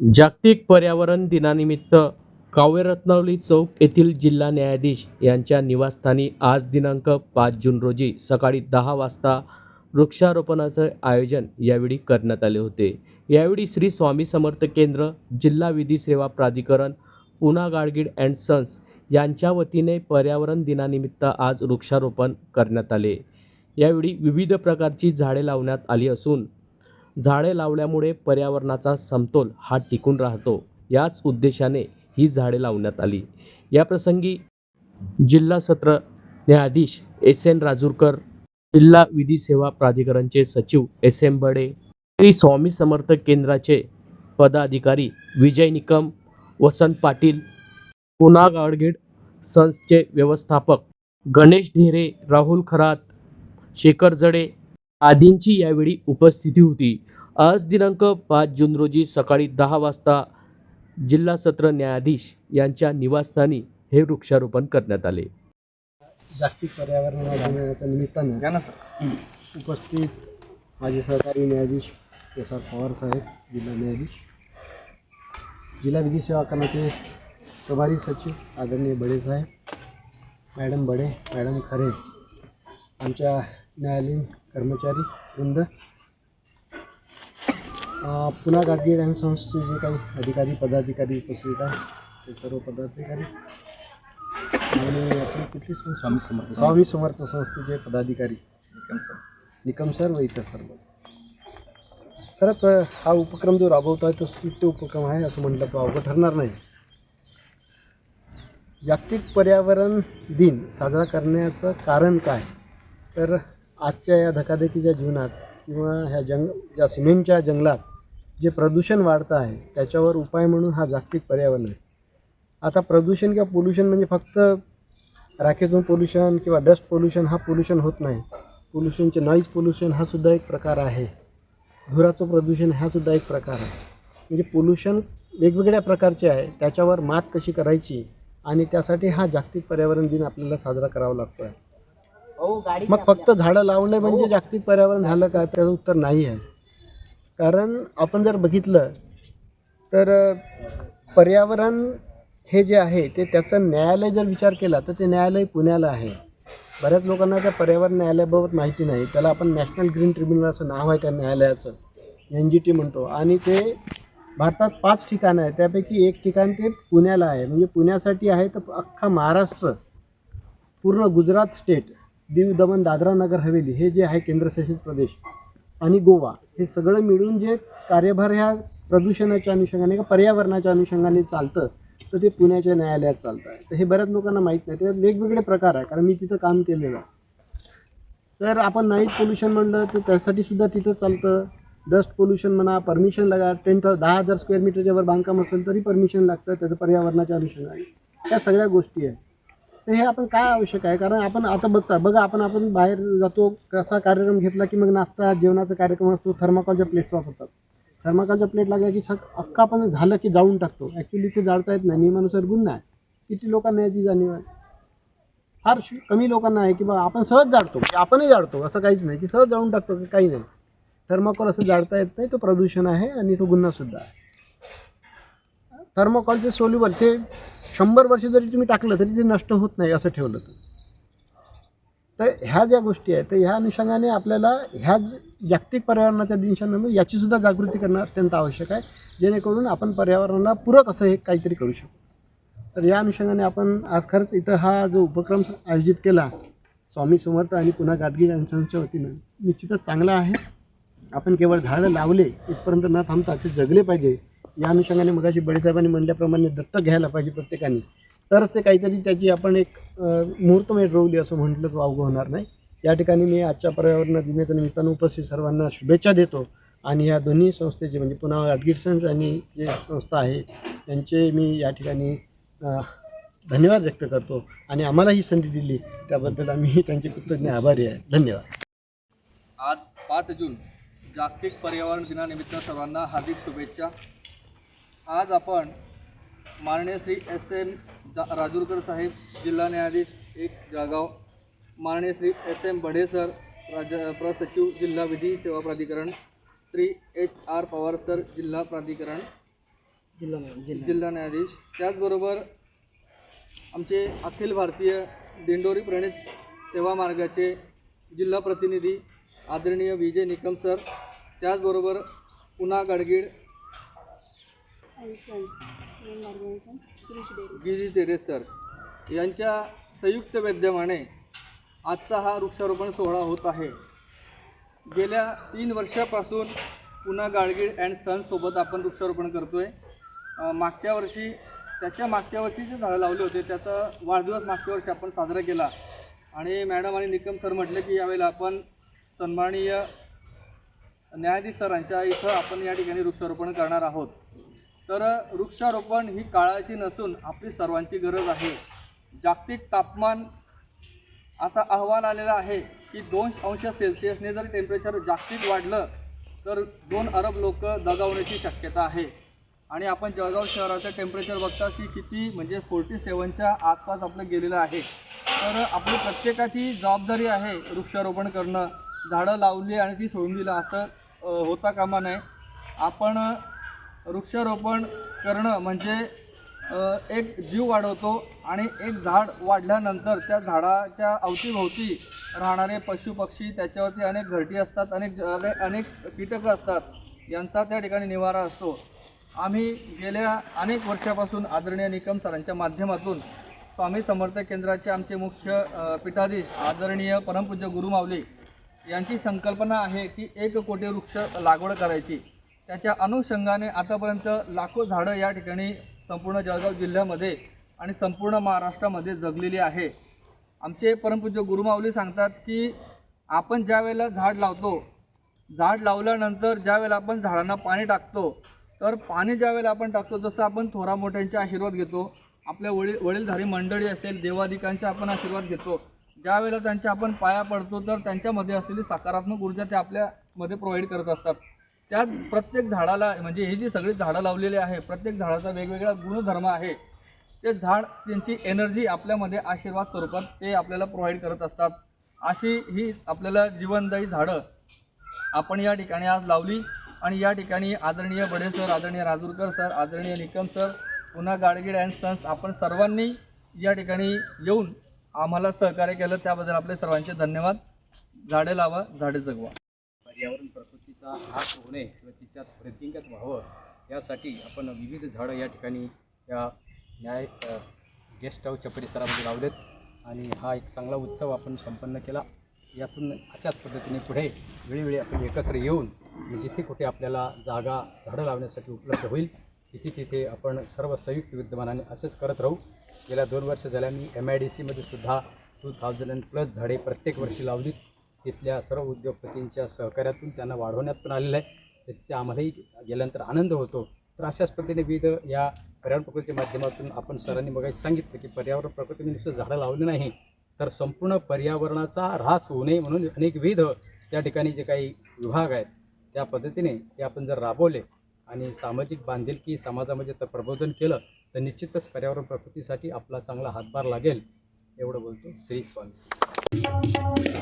जागतिक पर्यावरण दिनानिमित्त काव्यरत्नावली चौक येथील जिल्हा न्यायाधीश यांच्या निवासस्थानी आज दिनांक पाच जून रोजी सकाळी दहा वाजता वृक्षारोपणाचे आयोजन यावेळी करण्यात आले होते. यावेळी श्री स्वामी समर्थ केंद्र जिल्हा विधी सेवा प्राधिकरण पुना गाडगीड अँड सन्स यांच्या वतीने पर्यावरण दिनानिमित्त आज वृक्षारोपण करण्यात आले. यावेळी विविध प्रकारची झाडे लावण्यात आली असून झाडे लावल्यामुळे पर्यावरणाचा समतोल हा टिकून राहतो. याच उद्देशाने ही झाडे लावण्यात आली. याप्रसंगी जिल्हा सत्र न्यायाधीश एस एन राजूरकर जिल्हा विधी सेवा प्राधिकरणचे सचिव एस एम बडे श्री स्वामी समर्थ केंद्राचे पदाधिकारी विजय निकम वसंत पाटील पुना गाडगीड सन्सचे व्यवस्थापक गणेश ढेरे राहुल खरात शेखर जडे आदींची यावेळी उपस्थिती होती. आज दिनांक पाच जून रोजी सकाळी दहा वाजता जिल्हा सत्र न्यायाधीश यांच्या निवासस्थानी हे वृक्षारोपण करण्यात आले. जागतिक पर्यावरण दिनाच्या निमित्तानं या ना सर. उपस्थित माझे सहकारी न्यायाधीश एस आर पवार साहेब जिल्हा न्यायाधीश जिल्हा विधी सेवा करण्याचे प्रभारी सचिव आदरणीय बडे साहेब मॅडम बडे मॅडम खरे आमच्या न्यायालयीन कर्मचारी वृंद. पुन्हा गाडगीळ अँड संस्थेचे जे काही अधिकारी पदाधिकारी उपस्थित आहे ते सर्व पदाधिकारी आणि आपली कुठली संस्था? स्वामी समर्थ स्वामी समर्थ संस्थेचे पदाधिकारी. निकम सर. निकम सर व इतर सर्व. खरंच हा उपक्रम जो राबवतो आहे तो स्तुत्य उपक्रम आहे असं म्हटलं तो अवघड ठरणार नाही. जागतिक पर्यावरण दिन साजरा करण्याचं कारण काय? तर आजच्या या धकाधकीच्या जीवनात किंवा ह्या जंग ज्या सिमेंटच्या जंगलात जे प्रदूषण वाढतं आहे त्याच्यावर उपाय म्हणून हा जागतिक पर्यावरण आहे. आता प्रदूषण किंवा पोल्युशन म्हणजे फक्त राखेतून पोल्युशन किंवा डस्ट पोल्युशन हा पोल्युशन होत नाही. पोल्युशनचे नॉईज पोल्युशन हा सुद्धा एक प्रकार आहे. धुराचं प्रदूषण हा सुद्धा एक प्रकार आहे. म्हणजे पोल्युशन वेगवेगळ्या प्रकारचे आहे त्याच्यावर मात कशी करायची आणि त्यासाठी हा जागतिक पर्यावरण दिन आपल्याला साजरा करावा लागतो आहे मग फक्त झाडं लावणे म्हणजे जागतिक पर्यावरण झालं का? त्याचं उत्तर नाही आहे. कारण आपण जर बघितलं तर पर्यावरण हे जे आहे ते त्याचं न्यायालय जर विचार केला तर ते न्यायालय पुण्याला आहे. बऱ्याच लोकांना त्या पर्यावरण न्यायालयाबाबत माहिती नाही. त्याला आपण नॅशनल ग्रीन ट्रिब्युनल असं नाव आहे त्या न्यायालयाचं एन जी टी म्हणतो. आणि ते भारतात पाच ठिकाणं आहे त्यापैकी एक ठिकाण ते पुण्याला आहे. म्हणजे पुण्यासाठी आहे तर अख्खा महाराष्ट्र पूर्ण गुजरात स्टेट. दीव दमण दादरा नगर हवेली हे जे आहे केंद्रशासित प्रदेश आणि गोवा हे सगळं मिळून जे कार्यभार ह्या प्रदूषणाच्या अनुषंगाने का पर्यावरणाच्या अनुषंगाने चालतं तर ते पुण्याच्या न्यायालयात चालतं आहे. तर हे बऱ्याच लोकांना माहीत नाही. त्याच्यात वेगवेगळे प्रकार आहे कारण मी तिथं काम केलेलं आहे. तर आपण नाईट पोल्युशन म्हणलं तर त्यासाठी सुद्धा तिथं चालतं. डस्ट पोल्युशन म्हणा परमिशन लागा टेन दहा हजार स्क्वेअर मीटरच्या वर बांधकाम असेल तरी परमिशन लागतं. त्याचं पर्यावरणाच्या अनुषंगाने. त्या सगळ्या गोष्टी आहेत. तर हे आपण काय आवश्यक आहे? कारण आपण आता बघता बघा आपण आपण बाहेर जातो कसा कार्यक्रम घेतला की मग नाश्ता जेवणाचा कार्यक्रम असतो थर्माकॉलच्या प्लेट्स वापरतात. थर्माकॉलच्या प्लेट लागल्या की सग अख्खा आपण झालं की जाळून टाकतो. ॲक्च्युली ते जाळता येत नाही. नियमानुसार गुन्हा आहे. किती लोकांना याची जाणीव आहे? फार श- कमी लोकांना आहे की बा आपण सहज जाळतो. म्हणजे आपणही जाळतो. असं काहीच नाही की सहज जाळून टाकतो की काही नाही. थर्माकॉल असं जाळता येत नाही. तो प्रदूषण आहे आणि तो गुन्हासुद्धा आहे. थर्माकॉलचे सोल्युबल ते शंभर वर्ष जरी तुम्ही टाकलं तरी ते नष्ट होत नाही असं ठेवलं तर. तर ह्या ज्या गोष्टी आहेत तर ह्या अनुषंगाने आपल्याला ह्या जागतिक पर्यावरणाच्या दिवसांमध्ये याचीसुद्धा जागृती करणं अत्यंत आवश्यक आहे. जेणेकरून आपण पर्यावरणाला पूरक असं हे काहीतरी करू शकतो तर या अनुषंगाने आपण आज खरंच इथं हा जो उपक्रम आयोजित केला स्वामी समर्थ आणि पुन्हा गाडगीळ यांच्या वतीनं निश्चितच चांगला आहे. आपण केवळ झाडं लावले इथपर्यंत न थांबता ते जगले पाहिजे. या अनुषंगाने मगाशी बडेसाहेबांनी म्हणल्याप्रमाणे दत्तक घ्यायला पाहिजे प्रत्येकाने. तरच ते काहीतरी त्याची आपण एक अ, मुहूर्तमेढ रोवली असं म्हटलं वावगं होणार नाही. या ठिकाणी मी आजच्या पर्यावरण दिनाच्या निमित्तानं उपस्थित सर्वांना शुभेच्छा देतो. आणि या दोन्ही संस्थेचे म्हणजे पुन्हा ॲडगिट्सन्स आणि जे संस्था आहे त्यांचे मी या ठिकाणी धन्यवाद व्यक्त करतो. आणि आम्हाला ही संधी दिली त्याबद्दल आम्ही त्यांचे कृतज्ञ आभारी आहे. धन्यवाद. आज पाच जून जागतिक पर्यावरण दिनानिमित्त सर्वांना हार्दिक शुभेच्छा. आज आपण माननीय श्री एस एम राजूरकर साहेब जिल्हा न्यायाधीश एक जळगाव माननीय Shri S M Badhe sir राज्य प्रसचिव जिल्हा विधी सेवा प्राधिकरण Shri H R Pawar sir जिल्हा प्राधिकरण जिल्हा न्यायाधीश. त्याचबरोबर आमचे अखिल भारतीय दिंडोरी प्रणित सेवा मार्गाचे जिल्हा प्रतिनिधी आदरणीय विजय निकम सर त्याचबरोबर पुन्हा गडगीड गिरीश टेरेस सर यांच्या संयुक्त विद्यमाने आजचा हा वृक्षारोपण सोहळा होत आहे. गेल्या तीन वर्षापासून पुन्हा गाडगीळ अँड सन्ससोबत आपण वृक्षारोपण करतो आहे मागच्या वर्षी त्याच्या मागच्या वर्षी जे झाडं लावले होते त्याचा वाढदिवस मागच्या वर्षी आपण साजरा केला. आणि मॅडम आणि निकम सर म्हटले की यावेळेला आपण सन्माननीय न्यायाधीश सरांच्या इथं आपण या ठिकाणी वृक्षारोपण करणार आहोत. तर वृक्षारोपण ही काळाची नसून आपली सर्वांची गरज आहे. जागतिक तापमान असा अहवाल आलेला आहे की दोन अंश सेल्सिअसने जर टेम्परेचर जागतिक वाढलं तर दोन अरब लोक दगावण्याची शक्यता आहे. आणि आपण जळगाव शहराचं टेम्परेचर बघता की किती म्हणजे फोर्टी सेवनच्या आसपास आपलं गेलेलं आहे. तर आपली प्रत्येकाची जबाबदारी आहे वृक्षारोपण करणं. झाडं लावली आणि ती सोडून दिलं असं होता कामा नये. आपण वृक्षारोपण करणं म्हणजे एक जीव वाढवतो आणि एक झाड वाढल्यानंतर त्या झाडाच्या अवतीभोवती राहणारे पशुपक्षी त्याच्यावरती अनेक घरटी असतात अनेक अनेक कीटकं असतात. यांचा त्या ठिकाणी निवारा असतो. आम्ही गेल्या अनेक वर्षापासून आदरणीय निकम सरांच्या माध्यमातून स्वामी समर्थ केंद्राचे आमचे मुख्य पीठाधीश आदरणीय परमपूज्य गुरुमावली यांची संकल्पना आहे की एक कोटी वृक्ष लागवड करायची. त्याच्या अनुषंगाने आतापर्यंत लाखो झाडं या ठिकाणी संपूर्ण जळगाव जिल्ह्यामध्ये आणि संपूर्ण महाराष्ट्रामध्ये जगलेली आहे. आमचे परमपूज्य गुरुमाऊली सांगतात की आपण ज्या वेळेला झाड लावतो झाड लावल्यानंतर ज्या वेळेला आपण झाडांना पाणी टाकतो तर पाणी ज्या वेळेला आपण टाकतो जसं आपण थोरा मोठ्यांचे आशीर्वाद घेतो आपल्या वडील वडीलधारी मंडळी असेल देवाधिकांचे आपण आशीर्वाद घेतो ज्या वेळेला त्यांच्या आपण पाया पडतो तर त्यांच्यामध्ये असलेली सकारात्मक ऊर्जा ते आपल्यामध्ये प्रोव्हाइड करत असतात. त्यात प्रत्येक झाडाला म्हणजे ही जी सगळी झाडं लावलेली आहे प्रत्येक झाडाचा वेगवेगळा गुणधर्म आहे. ते झाड त्यांची एनर्जी आपल्यामध्ये आशीर्वाद स्वरूपात ते आपल्याला प्रोव्हाइड करत असतात. अशी ही आपल्याला जीवनदायी झाडं आपण या ठिकाणी आज लावली. आणि या ठिकाणी आदरणीय बडे सर आदरणीय राजूरकर सर आदरणीय निकम सर पुन्हा गाडगीड अँड सन्स आपण सर्वांनी या ठिकाणी येऊन आम्हाला सहकार्य केलं. त्याबद्दल आपले सर्वांचे धन्यवाद. झाडे लावा झाडे जगवा. पर्यावरण प्रकृतीचा हात होणे किंवा तिच्यात प्रतिंगत व्हावं यासाठी आपण विविध झाडं या ठिकाणी या न्याय गेस्ट हाऊसच्या परिसरामध्ये लावलेत. आणि हा एक चांगला उत्सव आपण संपन्न केला. यातून अशाच पद्धतीने पुढे वेळोवेळी आपण एकत्र येऊन जिथे कुठे आपल्याला जागा झाडं लावण्यासाठी उपलब्ध होईल तिथे तिथे आपण सर्व संयुक्त विद्यमानाने असंच करत राहू. गेल्या दोन वर्ष झाल्या मी एम आय डी सीमध्ये सुद्धा टू थाउजंड अँड प्लस झाडे प्रत्येक वर्षी लावलीत. तिथल्या सर्व उद्योगपतींच्या सहकार्यातून त्यांना वाढवण्यात पण आलेलं आहे. तर आम्हालाही गेल्यानंतर आनंद होतो. तर अशाच पद्धतीने विविध या पर्यावरण प्रकृतीच्या माध्यमातून आपण सरांनी बघायला सांगितलं की पर्यावरण प्रकृतीने नुसतं झाडं लावली नाही. तर संपूर्ण पर्यावरणाचा ऱ्हास होऊ नये म्हणून अनेक विविध त्या ठिकाणी जे काही विभाग आहेत त्या पद्धतीने ते आपण जर राबवले आणि सामाजिक बांधिलकी समाजामध्ये तर प्रबोधन केलं तर निश्चितच पर्यावरण प्रकृतीसाठी आपला चांगला हातभार लागेल एवढं बोलतो श्री स्वामी